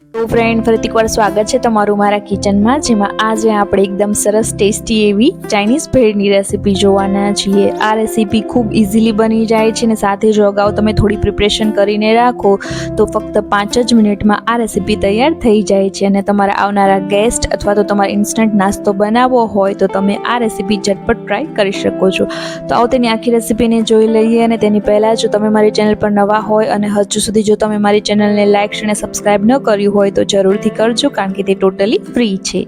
તો ફ્રેન્ડ ફરીથી એકવાર સ્વાગત છે તમારું મારા કિચનમાં જેમાં આજે આપણે એકદમ સરસ ટેસ્ટી એવી ચાઇનીઝ ભેળની રેસીપી જોવાના છીએ. આ રેસીપી ખૂબ ઇઝીલી બની જાય છે અને સાથે જો અગાઉ તમે થોડી પ્રિપરેશન કરીને રાખો, તો ફક્ત પાંચ જ મિનિટમાં આ રેસીપી તૈયાર થઈ જાય છે. અને તમારા આવનારા ગેસ્ટ અથવા તો તમારે ઇન્સ્ટન્ટ નાસ્તો બનાવવો હોય, તો તમે આ રેસીપી ઝટપટ ટ્રાય કરી શકો છો. તો આવો તેની આખી રેસીપીને જોઈ લઈએ અને તેની પહેલાં જો તમે મારી ચેનલ પર નવા હોય અને હજુ સુધી જો તમે મારી ચેનલને લાઇક અને સબસ્ક્રાઈબ ન કર્યું હોય તો જરૂરથી કરજો કારણ કે તે ટોટલી ફ્રી છે.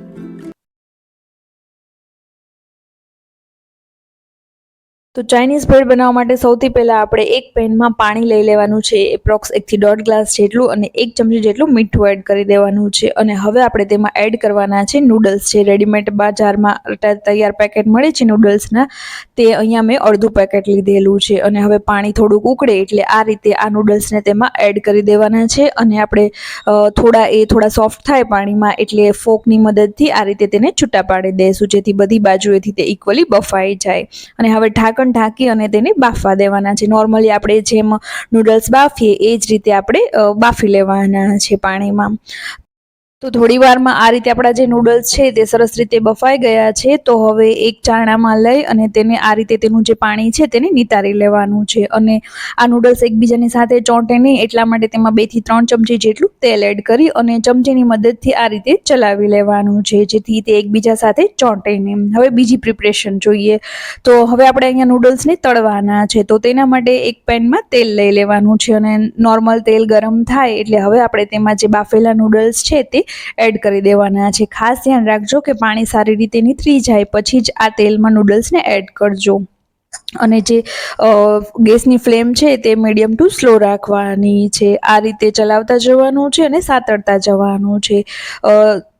તો ચાઇનીઝ બ્રેડ બનાવવા માટે સૌથી પહેલાં આપણે એક પેનમાં પાણી લઈ લેવાનું છે એપ્રોક્સ એકથી દોઢ ગ્લાસ જેટલું અને એક ચમચી જેટલું મીઠું એડ કરી દેવાનું છે. અને હવે આપણે તેમાં એડ કરવાના છે નૂડલ્સ છે. રેડીમેડ બજારમાં તૈયાર પેકેટ મળે છે નૂડલ્સના તે અહીંયા મેં અડધું પેકેટ લીધેલું છે અને હવે પાણી થોડુંક ઉકળે એટલે આ રીતે આ નૂડલ્સને તેમાં એડ કરી દેવાના છે. અને આપણે થોડા, એ થોડા સોફ્ટ થાય પાણીમાં એટલે ફોકની મદદથી આ રીતે તેને છૂટા પાડી દઈશું જેથી બધી બાજુએથી તે ઇક્વલી બફાઈ જાય. અને હવે ઢાંકણ ઢાંકી અને તેને બાફવા દેવાના છે. નોર્મલી આપણે જેમ નૂડલ્સ બાફીએ, એ જ રીતે આપણે બાફી લેવાના છે પાણીમાં. તો થોડી વારમાં આ રીતે આપણા જે નૂડલ્સ છે તે સરસ રીતે બફાઈ ગયા છે, તો હવે એક ચાણામાં લઈ અને તેને આ રીતે તેનું જે પાણી છે તેને નિતારી લેવાનું છે. અને આ નૂડલ્સ એકબીજાની સાથે ચોંટે નહીં, એટલા માટે તેમાં બેથી ત્રણ ચમચી જેટલું તેલ એડ કરી અને ચમચીની મદદથી આ રીતે ચલાવી લેવાનું છે, જેથી તે એકબીજા સાથે ચોંટે નહીં. હવે બીજી પ્રિપરેશન જોઈએ. તો હવે આપણે અહીંયા નૂડલ્સને તળવાના છે, તો તેના માટે એક પેનમાં તેલ લઈ લેવાનું છે અને નોર્મલ તેલ ગરમ થાય એટલે હવે આપણે તેમાં જે બાફેલા નૂડલ્સ છે તે એડ કરી દેવાના છે. ખાસ ધ્યાન રાખજો કે પાણી સારી રીતે નીતરી જાય, પછી જ આ તેલમાં નૂડલ્સને એડ કરજો. અને જે ગેસની ફ્લેમ છે તે મીડિયમ ટુ સ્લો રાખવાની છે. આ રીતે ચલાવતા જવાનું છે અને સાતળતા જવાનું છે.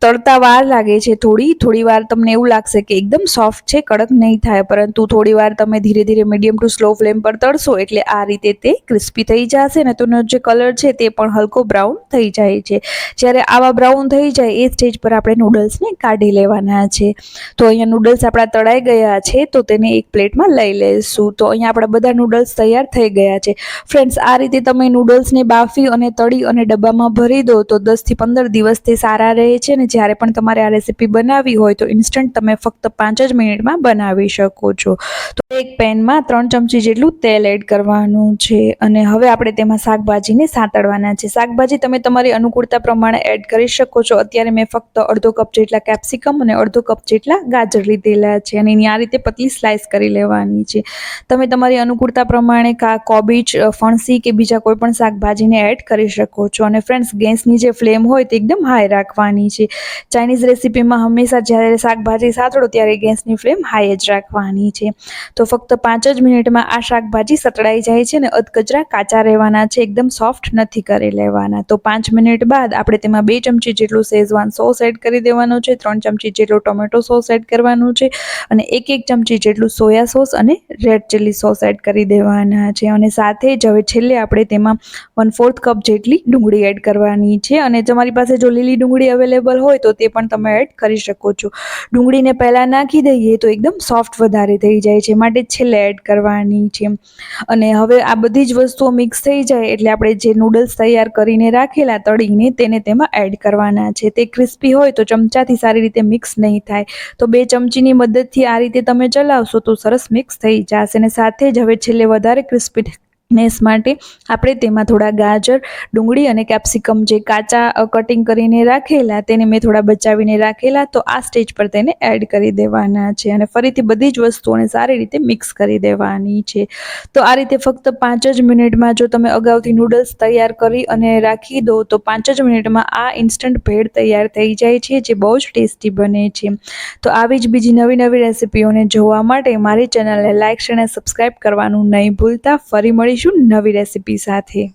તળતા વાર લાગે છે થોડી થોડી વાર તમને એવું લાગશે કે એકદમ સોફ્ટ છે, કડક નહીં થાય, પરંતુ થોડી વાર તમે ધીરે ધીરે મીડિયમ ટુ સ્લો ફ્લેમ પર તળશો એટલે આ રીતે તે ક્રિસ્પી થઈ જશે ને તેનો જે કલર છે તે પણ હલકો બ્રાઉન થઈ જાય છે. જ્યારે આવા બ્રાઉન થઈ જાય એ સ્ટેજ પર આપણે નૂડલ્સને કાઢી લેવાના છે. તો અહીંયા નૂડલ્સ આપણા તળાઈ ગયા છે તો તેને એક પ્લેટમાં લઈ લઈશું તો અહીંયા આપણા બધા નૂડલ્સ તૈયાર થઈ ગયા છે. ફ્રેન્ડ્સ આ રીતે તમે નૂડલ્સને બાફી અને તળી અને ડબ્બામાં ભરી દો તો દસથી પંદર દિવસ તે સારા રહે છે ને જ્યારે પણ તમારે આ રેસીપી બનાવવી હોય તો ઇન્સ્ટન્ટ તમે ફક્ત પાંચ જ મિનિટમાં બનાવી શકો છો. તો એક પેનમાં ત્રણ ચમચી જેટલું તેલ એડ કરવાનું છે અને હવે આપણે તેમાં શાકભાજીને સાતળવાના છે. શાકભાજી તમે તમારી અનુકૂળતા પ્રમાણે એડ કરી શકો છો. અત્યારે મેં ફક્ત અડધો કપ જેટલા કેપ્સિકમ અને અડધો કપ જેટલા ગાજર લીધેલા છે અને એની આ રીતે પતલી સ્લાઇસ કરી લેવાની છે. તમે તમારી અનુકૂળતા પ્રમાણે કા કોબીજ ફણસી કે બીજા કોઈ પણ શાકભાજીને એડ કરી શકો છો. અને ફ્રેન્ડ્સ ગેસની જે ફ્લેમ હોય તે એકદમ હાઈ રાખવાની છે. ચાઇનીઝ રેસીપીમાં હંમેશા જ્યારે શાકભાજી સાતડો ત્યારે ગેસની ફ્લેમ હાઈ જ રાખવાની છે. તો ફક્ત પાંચ જ મિનિટમાં આ શાકભાજી સતળાઈ જાય છે અને અધકચરા કાચા રહેવાના છે, એકદમ સોફ્ટ નથી કરી લેવાના. તો પાંચ મિનિટ બાદ આપણે તેમાં બે ચમચી જેટલું શેઝવાન સોસ એડ કરી દેવાનું છે, ત્રણ ચમચી જેટલો ટોમેટો સોસ એડ કરવાનું છે અને એક એક ચમચી જેટલું સોયા સોસ અને રેડ ચીલી સોસ એડ કરી દેવાના છે. અને સાથે જ હવે છેલ્લે આપણે તેમાં વન ફોર્થ કપ જેટલી ડુંગળી એડ કરવાની છે. અને તમારી પાસે જો લીલી ડુંગળી અવેલેબલ હોય તો તે પણ તમે એડ કરી શકો છો. ડુંગળીને પહેલાં નાખી દઈએ તો એકદમ સોફ્ટ વધારે થઈ જાય છે. માટે છેલ્લે એડ કરવાની છે. અને હવે આ બધી જ વસ્તુઓ મિક્સ થઈ જાય એટલે આપણે જે નૂડલ્સ તૈયાર કરીને રાખેલા તળીને તેને તેમાં એડ કરવાના છે. તે ક્રિસ્પી હોય તો ચમચાથી સારી રીતે મિક્સ નહીં થાય. તો બે ચમચીની મદદથી આ રીતે તમે ચલાવશો તો સરસ મિક્સ થઈ જશે અને સાથે જ હવે છેલ્લે વધારે ક્રિસ્પી નેસ માટે આપણે તેમાં થોડા ગાજર, ડુંગળી અને કેપ્સિકમ જે કાચા કટિંગ કરીને રાખેલા તેને મેં થોડા બચાવીને રાખેલા. તો આ સ્ટેજ પર તેને એડ કરી દેવાના છે અને ફરીથી બધી જ વસ્તુઓને સારી રીતે મિક્સ કરી દેવાની છે. તો આ રીતે ફક્ત પાંચ જ મિનિટમાં જો તમે અગાઉથી નૂડલ્સ તૈયાર કરી અને રાખી દો, તો પાંચ જ મિનિટમાં આ ઇન્સ્ટન્ટ ભેળ તૈયાર થઈ જાય છે, જે બહુ જ ટેસ્ટી બને છે. તો આવી જ બીજી નવી નવી રેસિપીઓને જોવા માટે મારી ચેનલને લાઇક અને સબસ્ક્રાઈબ કરવાનું નહીં ભૂલતા. ફરી મળીશું નવી રેસિપી સાથે.